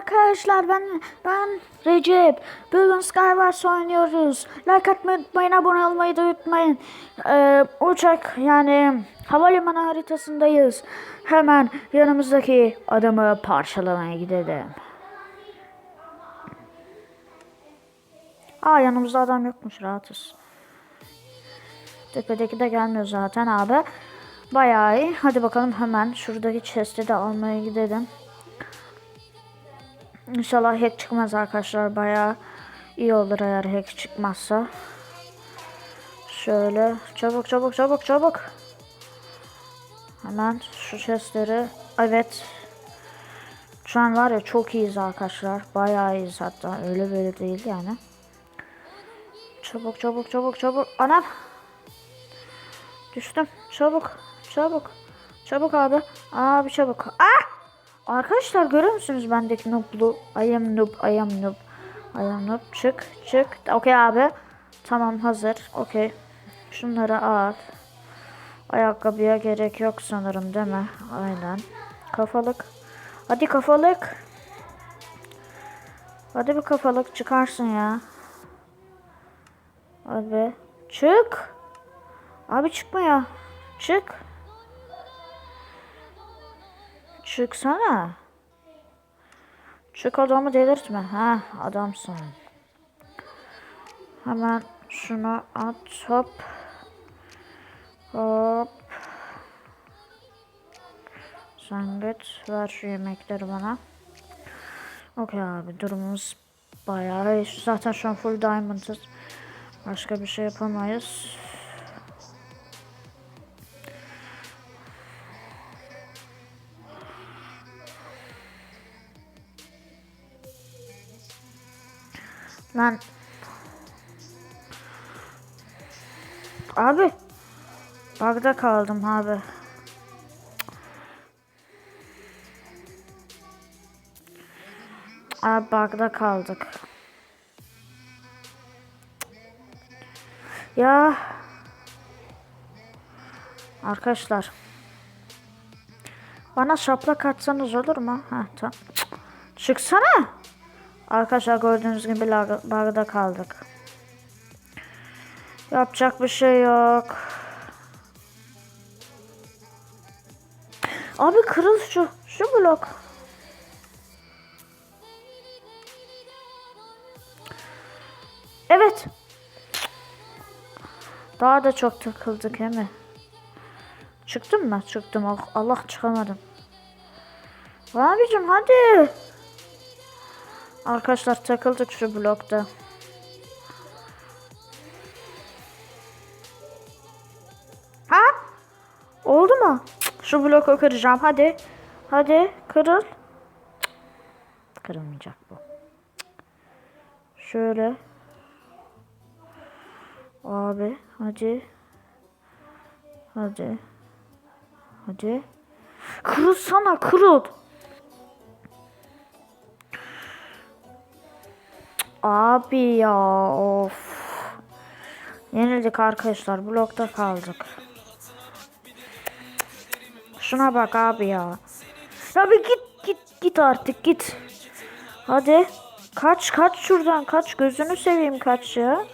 arkadaşlar ben ben Recep. Bugün Skywars oynuyoruz. Like atmayı unutmayın, abone olmayı da unutmayın. Ee, uçak yani havalimanı haritasındayız. Hemen yanımızdaki adamı parçalamaya gidelim. Aa yanımızda adam yokmuş rahatız. Tepedeki de gelmiyor zaten abi. Bayağı iyi. Hadi bakalım hemen şuradaki chest'i de almaya gidelim. İnşallah hack çıkmaz arkadaşlar. Bayağı iyi olur eğer hack çıkmazsa. Şöyle çabuk çabuk çabuk çabuk. Hemen şu chestleri. Evet. Şu an var ya çok iyiyiz arkadaşlar. Bayağı iyiyiz hatta. Öyle böyle değil yani. Çabuk çabuk çabuk çabuk. Anam. Düştüm. Çabuk. Çabuk. Çabuk abi. Abi çabuk. Ah! Arkadaşlar görüyor musunuz bendeki noob'lu? I am noob. I am noob. I am noob. Çık. Çık. Okey abi. Tamam hazır. Okey. Şunları al. Ayakkabıya gerek yok sanırım değil mi? Aynen. Kafalık. Hadi kafalık. Hadi bir kafalık çıkarsın ya. Abi. Çık. Abi çıkmıyor. Çık. Çıksana. Çık adamı delirtme. Ha adamsın. Hemen şunu at hop. Hop. Sen git ver şu yemekleri bana. Okey abi durumumuz bayağı iyi. Zaten şu an full diamond'ız. Başka bir şey yapamayız. Lan. Abi. Bagda kaldım abi. Abi bagda kaldık. Ya. Arkadaşlar. Bana şaplak atsanız olur mu? Ha tamam. Çıksana. Arkadaşlar gördüğünüz gibi bug'da kaldık. Yapacak bir şey yok. Abi kırıl şu. Şu blok. Evet. Daha da çok takıldık he mi? Çıktım mı? Çıktım. Allah çıkamadım. Abicim hadi. Arkadaşlar takıldık şu blokta. Ha? Oldu mu? Şu bloku kıracağım. Hadi. Hadi kırıl. Kırılmayacak bu. Şöyle. Abi hadi. Hadi. Hadi. Kırılsana kırıl. Abi ya of. Yenildik arkadaşlar. Blokta kaldık. Şuna bak abi ya. Bir git git git artık git. Hadi. Kaç kaç şuradan kaç gözünü seveyim kaç ya.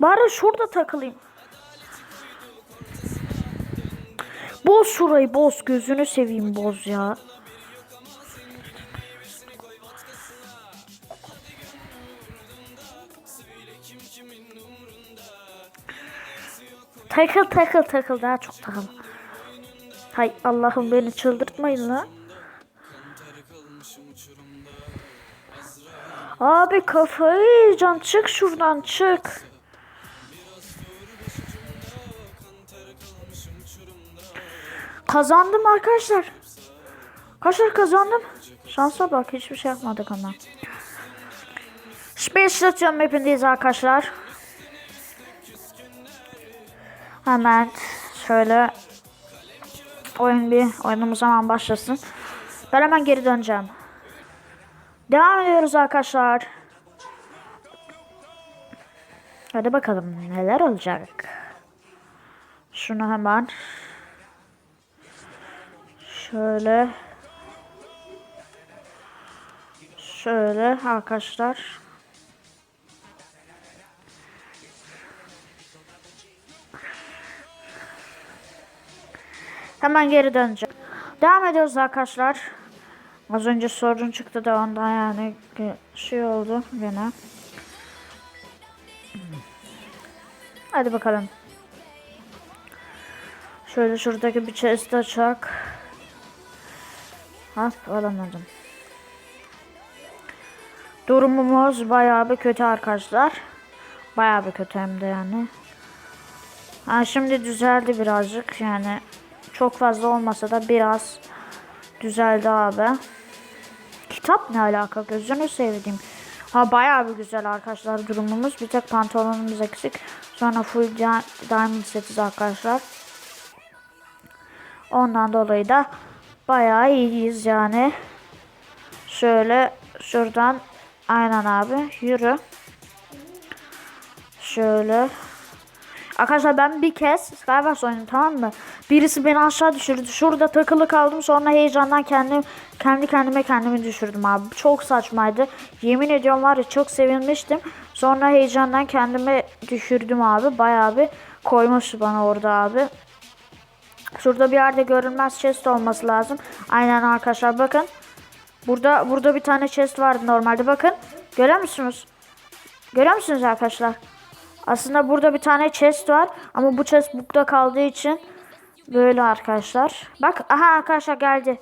Bari şurada takılayım. Boz şurayı boz gözünü seveyim boz ya. Takıl takıl takıl daha çok takıl. Hay Allah'ım beni çıldırtmayın la. Abi kafayı yiyeceğim. Çık şuradan çık. Kazandım arkadaşlar. Arkadaşlar kazandım. Şansa bak hiçbir şey yapmadık ama. Space Station mapindeyiz arkadaşlar. Hemen şöyle oyun bir oyunumuz hemen başlasın. Ben hemen geri döneceğim. Devam ediyoruz arkadaşlar. Hadi bakalım neler olacak. Şunu hemen Şöyle. Şöyle arkadaşlar. Hemen geri döneceğim. Devam ediyoruz arkadaşlar. Az önce sorun çıktı da ondan yani şey oldu gene. Hadi bakalım. Şöyle şuradaki bir chest açak. Hop alamadım. Durumumuz bayağı bir kötü arkadaşlar. Bayağı bir kötü hem de yani. Ha şimdi düzeldi birazcık yani. Çok fazla olmasa da biraz düzeldi abi. Kitap ne alaka gözünü sevdiğim. Ha bayağı bir güzel arkadaşlar durumumuz. Bir tek pantolonumuz eksik. Sonra full di- diamond setiz arkadaşlar. Ondan dolayı da bayağı iyiyiz yani. Şöyle şuradan aynen abi yürü. Şöyle. Arkadaşlar ben bir kez Skywars oynadım tamam mı? Birisi beni aşağı düşürdü. Şurada takılı kaldım. Sonra heyecandan kendim kendi kendime kendimi düşürdüm abi. Çok saçmaydı. Yemin ediyorum var ya çok sevinmiştim. Sonra heyecandan kendimi düşürdüm abi. Bayağı bir koymuştu bana orada abi. Şurada bir yerde görünmez chest olması lazım. Aynen arkadaşlar bakın. Burada burada bir tane chest vardı normalde bakın. Görüyor musunuz? Görüyor musunuz arkadaşlar? Aslında burada bir tane chest var ama bu chest bukta kaldığı için böyle arkadaşlar. Bak aha arkadaşlar geldi.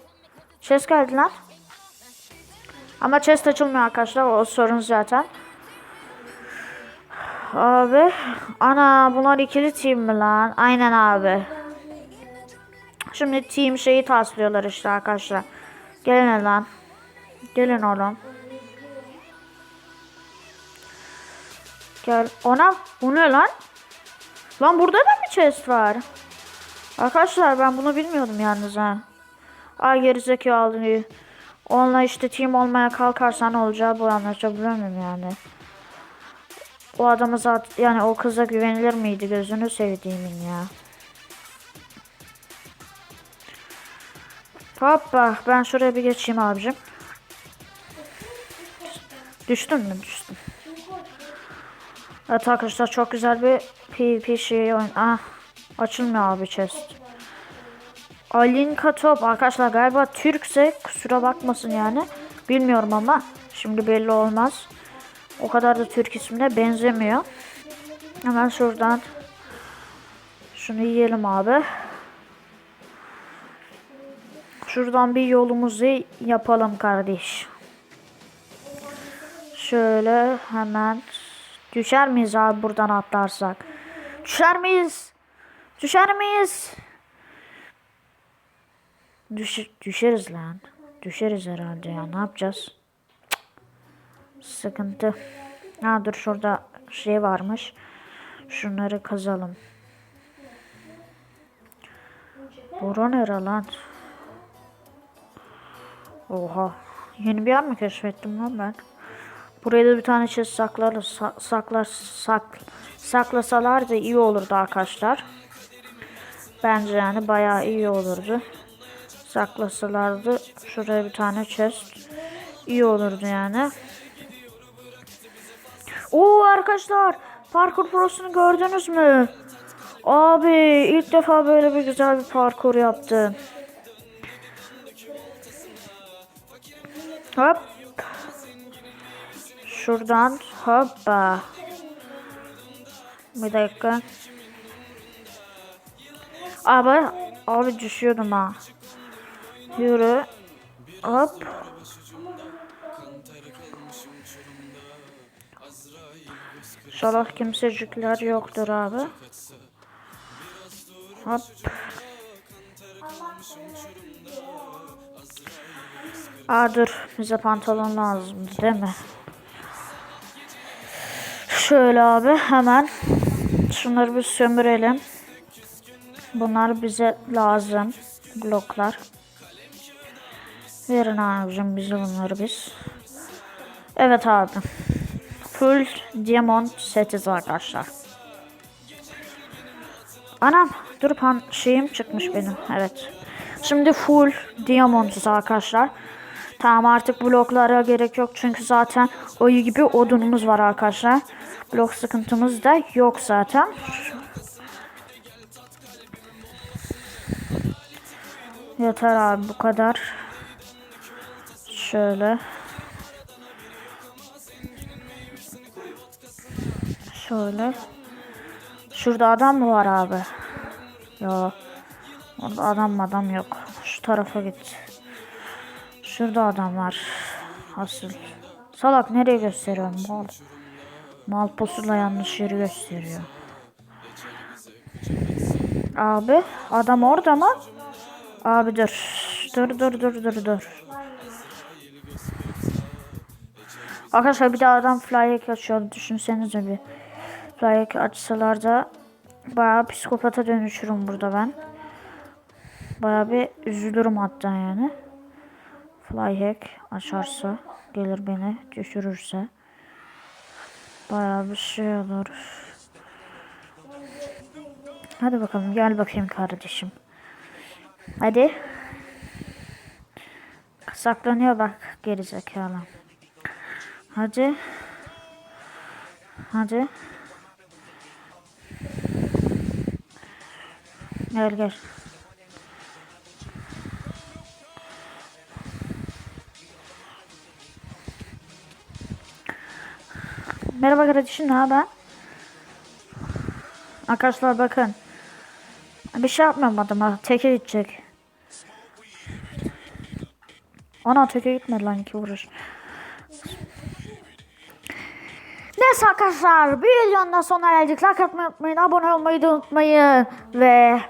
Chest geldi lan. Ama chest açılmıyor arkadaşlar o sorun zaten. Abi ana bunlar ikili team mi lan? Aynen abi. Şimdi team şeyi taslıyorlar işte arkadaşlar. Gelin lan. Gelin oğlum. Gel. Ona bu ne lan? Lan burada da mı chest var? Arkadaşlar ben bunu bilmiyordum yalnız ha. Ay gerizekalı. Onunla işte team olmaya kalkarsan olacağı bu anlaşabiliyor muyum yani? O adamı zaten yani o kıza güvenilir miydi gözünü sevdiğimin ya. Hoppa ben şuraya bir geçeyim abicim. Düştüm mü? Düştüm. Evet arkadaşlar çok güzel bir PvP şey oyun. Ah açılmıyor abi chest. Alinka Top arkadaşlar galiba Türkse kusura bakmasın yani. Bilmiyorum ama şimdi belli olmaz. O kadar da Türk ismine benzemiyor. Hemen şuradan şunu yiyelim abi. Şuradan bir yolumuzu yapalım kardeş. Şöyle hemen düşer miyiz abi buradan atlarsak? Düşer miyiz? Düşer miyiz? Düş düşeriz lan. Düşeriz herhalde ya. Ne yapacağız? Sıkıntı. Ha dur şurada şey varmış. Şunları kazalım. Bura nere lan? Oha. Yeni bir yer mi keşfettim lan ben? Buraya da bir tane şey saklar, sa- saklar, sak, saklasalar da iyi olurdu arkadaşlar. Bence yani bayağı iyi olurdu. Saklasalardı şuraya bir tane chest iyi olurdu yani. Oo arkadaşlar parkur prosunu gördünüz mü? Abi ilk defa böyle bir güzel bir parkur yaptım. Hop. Şuradan hoppa. Bir dakika. Abi abi düşüyordum ha. Yürü. Hop. İnşallah kimsecikler yoktur abi. Hop. Aa dur bize pantolon lazım değil mi? Şöyle abi hemen şunları bir sömürelim. Bunlar bize lazım. Bloklar. Verin abicim bize bunları biz. Evet abi. Full diamond setiz arkadaşlar. Anam dur pan şeyim çıkmış benim. Evet. Şimdi full diamonduz arkadaşlar. Tamam artık bloklara gerek yok çünkü zaten oyu gibi odunumuz var arkadaşlar. Blok sıkıntımız da yok zaten. Yeter abi bu kadar. Şöyle. Şöyle. Şurada adam mı var abi? Yok. Orada adam adam yok. Şu tarafa git. Şurada adam var. Asıl. Salak nereye gösteriyorum mal? Mal pusula yanlış yeri gösteriyor. Abi adam orada mı? Abi dur. Dur dur dur dur dur. Arkadaşlar bir de adam flyhack açıyor. Düşünsenize bir. Flyhack açsalar da bayağı psikopata dönüşürüm burada ben. Bayağı bir üzülürüm hatta yani. Flyhack açarsa gelir beni düşürürse. Bayağı bir şey olur. Hadi bakalım gel bakayım kardeşim. Hadi. Saklanıyor bak gerizekalı. Hadi. Hadi. Gel gel. Merhaba kardeşim ne haber? Arkadaşlar bakın. Bir şey yapmam adama. Teke gidecek. Ana teke gitmedi lan iki vuruş. Neyse arkadaşlar bir videonun sonuna geldik. Like atmayı unutmayın. Abone olmayı da unutmayın. Ve